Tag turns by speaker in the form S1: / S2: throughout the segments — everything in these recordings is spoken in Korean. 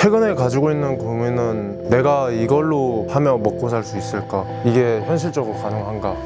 S1: 최근에 가지고 있는 고민은 내가 이걸로 하며 먹고 살 수 있을까? 이게 현실적으로 가능한가?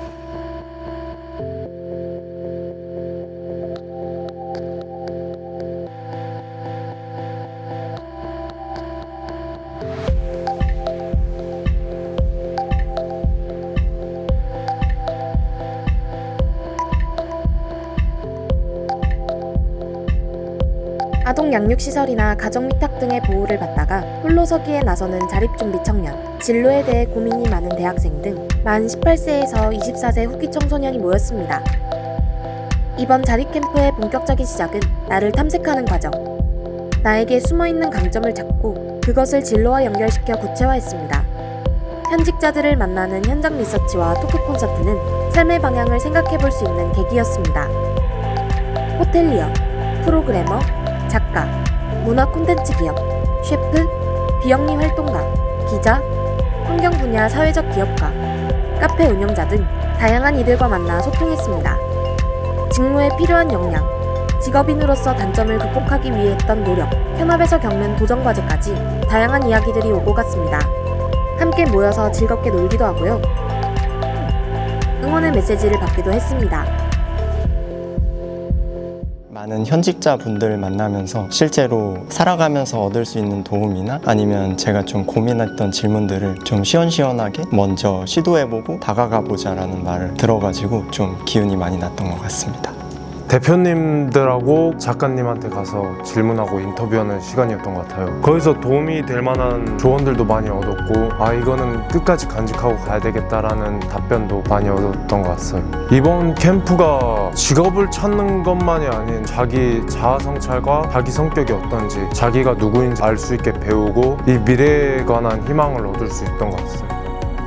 S2: 아동 양육시설이나 가정위탁 등의 보호를 받다가 홀로 서기에 나서는 자립준비 청년, 진로에 대해 고민이 많은 대학생 등 만 18세에서 24세 후기 청소년이 모였습니다. 이번 자립캠프의 본격적인 시작은 나를 탐색하는 과정. 나에게 숨어있는 강점을 찾고 그것을 진로와 연결시켜 구체화했습니다. 현직자들을 만나는 현장 리서치와 토크 콘서트는 삶의 방향을 생각해 볼 수 있는 계기였습니다. 호텔리어, 프로그래머, 작가, 문화 콘텐츠 기업, 셰프, 비영리 활동가, 기자, 환경 분야 사회적 기업가, 카페 운영자 등 다양한 이들과 만나 소통했습니다. 직무에 필요한 역량, 직업인으로서 단점을 극복하기 위해 했던 노력, 현업에서 겪는 도전 과제까지 다양한 이야기들이 오고 갔습니다. 함께 모여서 즐겁게 놀기도 하고요. 응원의 메시지를 받기도 했습니다.
S3: 많은 현직자 분들 만나면서 실제로 살아가면서 얻을 수 있는 도움이나 아니면 제가 좀 고민했던 질문들을 좀 시원시원하게 먼저 시도해보고 다가가보자라는 말을 들어가지고 좀 기운이 많이 났던 것 같습니다.
S1: 대표님들하고 작가님한테 가서 질문하고 인터뷰하는 시간이었던 것 같아요. 거기서 도움이 될 만한 조언들도 많이 얻었고, 아, 이거는 끝까지 간직하고 가야 되겠다라는 답변도 많이 얻었던 것 같아요. 이번 캠프가 직업을 찾는 것만이 아닌 자기 자아 성찰과 자기 성격이 어떤지, 자기가 누구인지 알 수 있게 배우고, 이 미래에 관한 희망을 얻을 수 있던 것 같아요.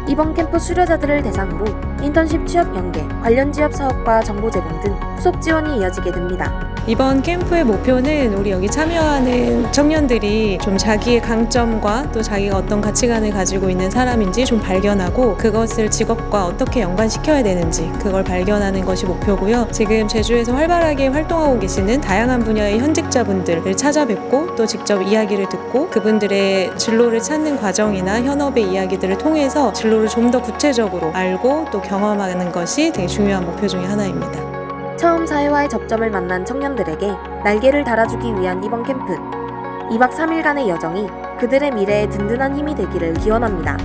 S2: 이번 캠프 수료자들을 대상으로 인턴십 취업 연계, 관련 지역 사업과 정보 제공 등 후속 지원이 이어지게 됩니다.
S4: 이번 캠프의 목표는 우리 여기 참여하는 청년들이 좀 자기의 강점과 또 자기가 어떤 가치관을 가지고 있는 사람인지 좀 발견하고 그것을 직업과 어떻게 연관시켜야 되는지 그걸 발견하는 것이 목표고요. 지금 제주에서 활발하게 활동하고 계시는 다양한 분야의 현직자분들을 찾아뵙고 또 직접 이야기를 듣고 그분들의 진로를 찾는 과정이나 현업의 이야기들을 통해서 진로를 좀 더 구체적으로 알고 또 경험하는 것이 되게 중요한 목표 중에 하나입니다.
S2: 처음 사회와의 접점을 만난 청년들에게 날개를 달아주기 위한 이번 캠프. 2박 3일간의 여정이 그들의 미래에 든든한 힘이 되기를 기원합니다.